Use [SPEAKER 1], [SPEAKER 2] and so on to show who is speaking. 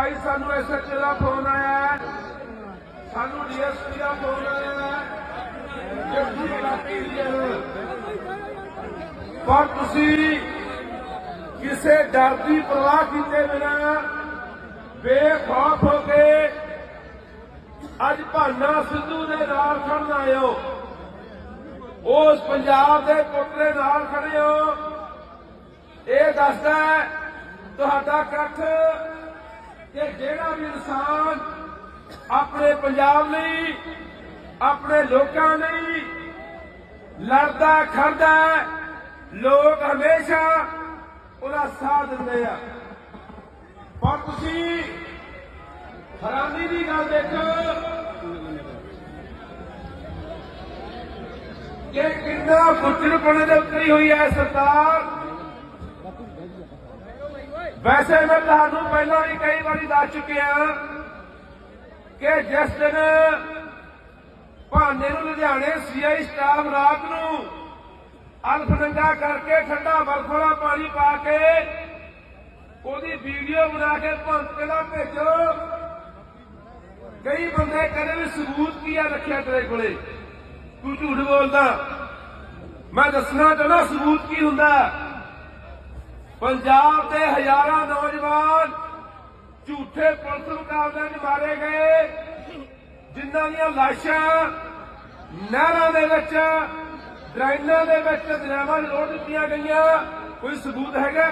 [SPEAKER 1] ਭਾਈ, ਸਾਨੂੰ ਐਸਐਚਓ ਦਾ ਫੋਨ ਆਇਆ ਹੈ। ਸਾਨੂੰ ਡੀਐਸਪੀ ਦਾ ਫੋਨ ਆਇਆ ਜੱਗੀ ਇਲਾਕੇ ਦੀ ਪਰ ਤੁਸੀਂ ਕਿਸੇ ਡਰ ਦੀ ਪਰਵਾਹ ਕੀਤੇ ਬਿਨਾ ਬੇਖੌਫ ਹੋ ਕੇ ਅੱਜ ਭਾਨਾ ਸਿੱਧੂ ਦੇ ਨਾਲ ਖੜਨ ਆਏ ਹੋ। ਉਸ ਪੰਜਾਬ ਦੇ ਪੁੱਤ ਨਾਲ ਖੜੇ ਹੋ। ਇਹ ਦੱਸਦਾ ਤੁਹਾਡਾ ਇਕੱਠ ਕਿ ਜਿਹੜਾ ਵੀ ਇਨਸਾਨ ਆਪਣੇ ਪੰਜਾਬ ਲਈ, ਆਪਣੇ ਲੋਕਾਂ ਲਈ ਲੜਦਾ, ਖੜਦਾ ਲੋਕ ਹਮੇਸ਼ਾ ਉਹਦਾ ਸਾਥ ਦਿੰਦੇ ਆ। ਪਰ ਤੁਸੀਂ ਹੈਰਾਨੀ ਦੀ ਗੱਲ ਦੇਖੋ ਕਿ ਕਿੰਨਾ ਬੁੱਝੜਪਣੇ ਦੇ ਉਤਰੀ ਹੋਈ ਹੈ ਸਰਕਾਰ। ਵੈਸੇ ਮੈਂ ਤੁਹਾਨੂੰ ਪਹਿਲਾਂ ਵੀ ਕਈ ਵਾਰੀ ਦੱਸ ਚੁੱਕਿਆ ਕਿ ਜਿਸ ਦਿਨ ਭਾਂਡੇ ਨੂੰ ਲੁਧਿਆਣੇ ਸੀਆਈ ਸਟਾਫ ਰਾਤ ਨੂੰ ਅਲਫ ਨੰਗਾ ਕਰਕੇ ਠੰਡਾ ਬਰਫ ਵਾਲਾ ਪਾਣੀ ਪਾ ਕੇ ਉਹਦੀ ਵੀਡੀਓ ਬਣਾ ਕੇ ਭੰਤ ਦਾ ਭੇਜੋ। ਕਈ ਬੰਦੇ ਕਹਿੰਦੇ ਵੀ ਸਬੂਤ ਕੀ ਆ ਰੱਖਿਆ ਤੇਰੇ ਕੋਲੇ? ਤੂੰ ਝੂਠ ਬੋਲਦਾ। ਮੈਂ ਦੱਸਣਾ ਚਾਹੁੰਦਾ ਸਬੂਤ ਕੀ ਹੁੰਦਾ? ਪੰਜਾਬ ਦੇ ਹਜ਼ਾਰਾਂ ਨੌਜਵਾਨ ਝੂਠੇ ਪੁਲਿਸ ਮੁਕਾਬਲਿਆਂ 'ਚ ਮਾਰੇ ਗਏ, ਜਿਨ੍ਹਾਂ ਦੀਆਂ ਲਾਸ਼ਾਂ ਨਹਿਰਾਂ ਦੇ ਵਿੱਚ ਡਰਾਈਨਾਂ ਦੇ ਵਿੱਚ ਦਰਿਆਵਾਂ 'ਚ ਰੋੜ ਦਿੱਤੀਆਂ ਗਈਆਂ। ਕੋਈ ਸਬੂਤ ਹੈਗਾ?